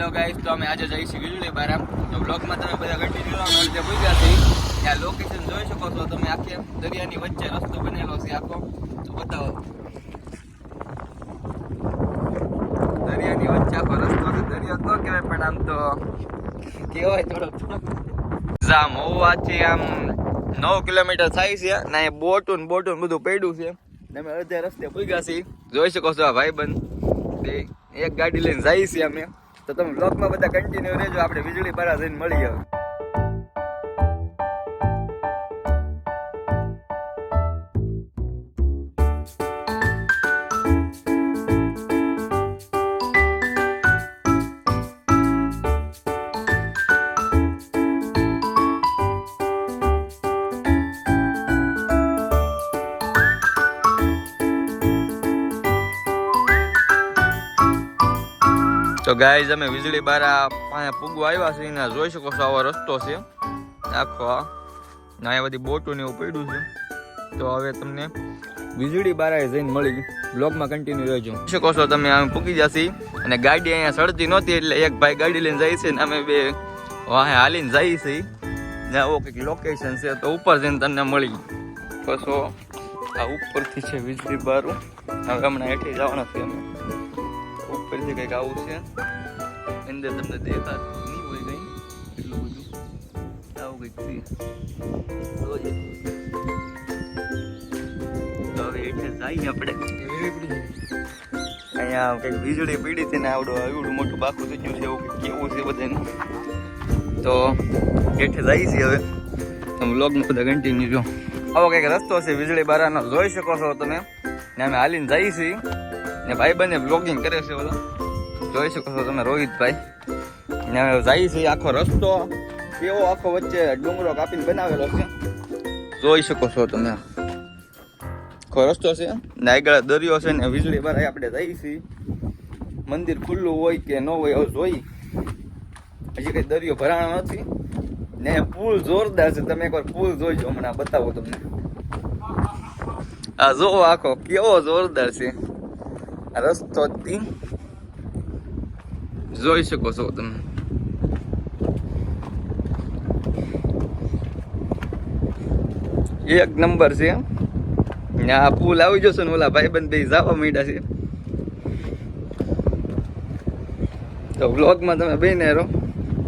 Hello guys તો અમે આજે જઈશું વીજળી બારામ તો બ્લોગમાં તમે બધા કન્ટિન્યુ રહો રીતે પૂછ્યા છે, ત્યાં લોકેશન જોઈ શકો છો. તમે આખે દરિયાની વચ્ચે રસ્તો બનેલો છે આખો. તો બતાવો. દરિયાની વચ્ચે આખો રસ્તો છે. દરિયો તો કહેવાય, પણ આમ તો કહેવાય થોડોક જામ હોવાથી આમ નવ કિલોમીટર થાય છે. ને બોટું બોટું બધું પડ્યું છે. અમે અડધે રસ્તે પૂગ્યા છીએ. જોઈ શકો છો આ ભાઈબંધ. એક ગાડી લઈને જાય છે અમે. તો તમે બ્લોગમાં બધા કન્ટિન્યુ રહેજો. આપણે વીજળી પારા જઈને મળીએ હવે. તો ગાઈઝ અમે વીજળી બારા પાસે પૂગવા આવ્યા છે એના જોઈ શકો છો, આવો રસ્તો છે. આખો આ. અહીંયા બધી બોટો ને એવું પડ્યું છે. તો હવે તમને વીજળી બારાએ જઈને મળી. બ્લોગમાં કન્ટિન્યુ રહેજો. જોઈ શકો છો, તમે અમે પૂકી જશી અને ગાડી અહીંયા સડતી નહોતી, એટલે એક ભાઈ ગાડી લઈને જાય છે ને અમે બે વાહે હાલીને જઈએ છીએ. ને આવો કંઈક લોકેશન છે, તો ઉપર જઈને તમને મળી. બસો આ ઉપરથી છે વીજળી બારું. હવે હમણાં હેઠે જવાના છે અમે. ઉપરથી કંઈક આવું છે અંદર તમને દેખાતું નહીં હોય કંઈ, એટલું બધું. આવું કંઈક છે. તો હવે એટલે જઈએ આપણે. અહીંયા કંઈક વીજળી પીડી છે ને આવડું આવડું મોટું બાકું થઈ ગયું છે, એવું કેવું છે બધાને. તો હેઠે જઈએ છીએ હવે. તમે વ્લોગમાં બધા કન્ટિન્યુ જો. આવો કંઈક રસ્તો છે વીજળી બારાનો, જોઈ શકો છો તમે. ને અમે હાલીને જઈએ છીએ. ને ભાઈ બંને બ્લોગિંગ કરે છે બધો જોઈ શકો છો તમે રોહિતભાઈ. ને જાય છીએ આખો રસ્તો. કેવો આખો વચ્ચે ડુંગરો કાપીને બનાવેલો છે. જોઈ શકો છો તમે. આખો રસ્તો છે. ને દરિયો છે ને વીજળી ભરાય આપણે જઈએ છીએ. મંદિર ખુલ્લું હોય કે ન હોય હવે જોઈ. હજી કઈ દરિયો ભરાણો નથી. ને પુલ જોરદાર છે. તમે એકવાર પુલ જોઈજો હમણાં બતાવો તમને. આ જોવો આખો કેવો જોરદાર છે. રસ્તો થી જોઈ શકો છો તમે એક નંબર છે આ પુલ આવી જશે ને ઓલા ભાઈબંધ બે જવા માંડ્યા છે તો વ્લોગમાં તમે બેને રહો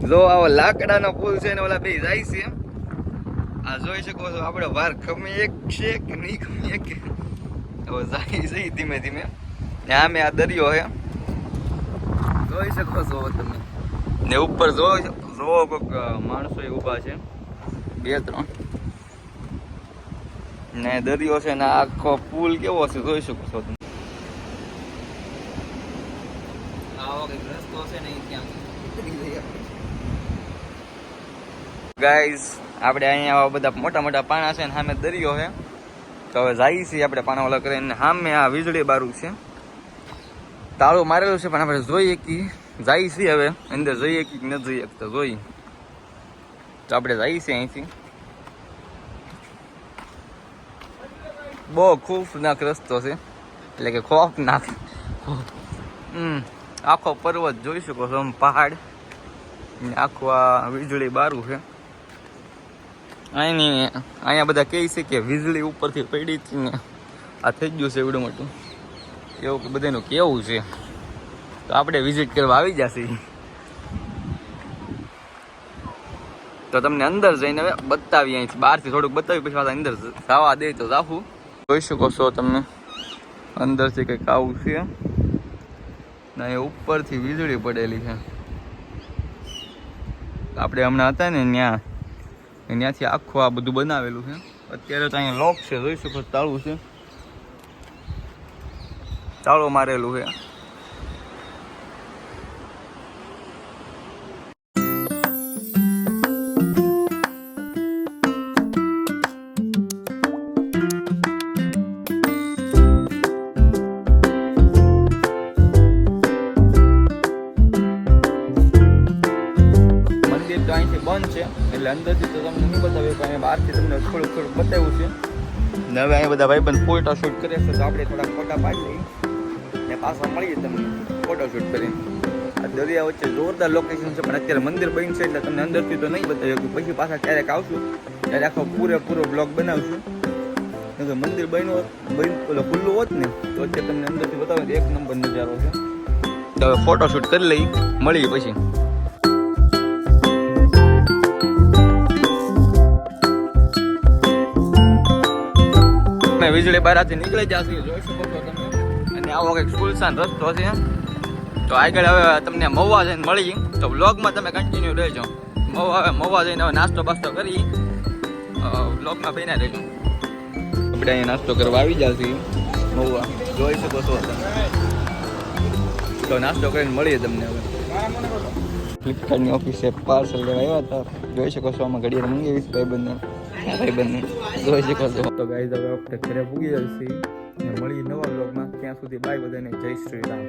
જો આવો લાકડાનો પુલ છે ને ઓલા બે જાય છે આ જોઈ શકો છો આપણે વાર ખમે એક છે કે નહીં ખમે એક હવે જાય છે ધીમે ધીમે આમે આ દરિયો હે જોઈ શકો છો તમે. ને ઉપર જો જોવો કોઈક માણસો ઊભા છે. બે ત્રણ. ને દરિયો છે ને આખો પુલ કેવો છે જોઈ શકો છો તમે. ગાઈઝ આપણે અહીંયા આવા બધા મોટા મોટા પાણા છે ને સામે દરિયો છે. તો હવે જાય છે આપણે પાણા ઓલા કરીને. સામે આ વીજળી બારું છે. તાળું મારેલું છે, પણ આપણે જોઈએ કે જાય છે હવે. અંદર જોઈએ કે ન જોઈએ તો જોઈએ. તો આપણે જઈએ છીએ અહીંથી. બહુ ખોફનાક રસ્તો છે. એટલે કે ખોફનાક આખો પર્વત જોઈ શકો છો પહાડ. આખું આ વીજળી બારું છે. અહીંની, અહીંયા બધા કહે છે કે વીજળી ઉપરથી પડી હતી ને. આ થઈ ગયું છે એવડું મોટું. એવું કે બધાનું કેવું છે? તો આપણે વિઝિટ કરવા આવી જશે. તો તમને અંદર જઈને હવે બતાવી અહીંથી. બહારથી થોડુંક બતાવી પછી પાછા અંદર જવા દે તો જાવું જોઈ શકો છો તમને. અંદરથી કંઈક આવું છે. ને એ ઉપરથી વીજળી પડેલી છે. આપણે હમણાં હતા ને ત્યાં ત્યાંથી આખું આ બધું બનાવેલું છે. અત્યારે તો અહીંયા લોક છે, જોઈ શકો તાળું છે. તાળું મારેલું છે બંધ છે, એટલે અંદરથી તમને નહીં બતાવ્યું, પણ બહારથી તમને બતાવ્યું છે. ને હવે અહીંયા બધા ભાઈબંધ ફોટા શૂટ કરે છે, તો આપણે થોડાક ફોટા પાડી લઈએ ને પાછા મળીએ તમને. ફોટોશૂટ કરીને. આ દરિયા વચ્ચે જોરદાર લોકેશન છે, પણ અત્યારે મંદિર બન્યું છે એટલે તમને અંદરથી તો નહીં બતાવી શકું. પછી પાછા ક્યારેક આવશું, ત્યારે આખો પૂરેપૂરો બ્લોગ બનાવશું. કેમ કે મંદિર બન્યું હોત, બન્યું ઓલો ખુલ્લું હોત ને, તો અત્યારે તમને અંદરથી બતાવે એક નંબર નજારો છે. તો હવે ફોટોશૂટ કરી લઈ મળીએ પછી. વીજળી બહારથી નીકળી જશે જોઈ તમે. અને આવો કંઈક સુલસાન રસ્તો છે. તો આગળ હવે તમને મવા જઈને મળી. તો બ્લોગમાં તમે કન્ટિન્યુ રહેજો. મવા હવે મવા જઈને હવે નાસ્તો બાસ્તો કરી બ્લોગમાં બન્યા રહેજો. આપણે અહીંયા નાસ્તો કરવા આવી જશે મવા જોઈ શકો છો તો નાસ્તો કરીને મળીએ તમને હવે. ફ્લિપકાર્ટની ઓફિસે પાર્સલ લેવા આવ્યા હતા. જોઈ શકો છો, આમાં ઘડિયાળ મંગાવીશ ભાઈ ભાઈબંધને. જોઈ શકો છો. તો ગાઈ હવે ઘરે પૂગી જશે મળીએ નવા બ્લોગમાં ત્યાં સુધી બાય બધાને જય શ્રી રામ.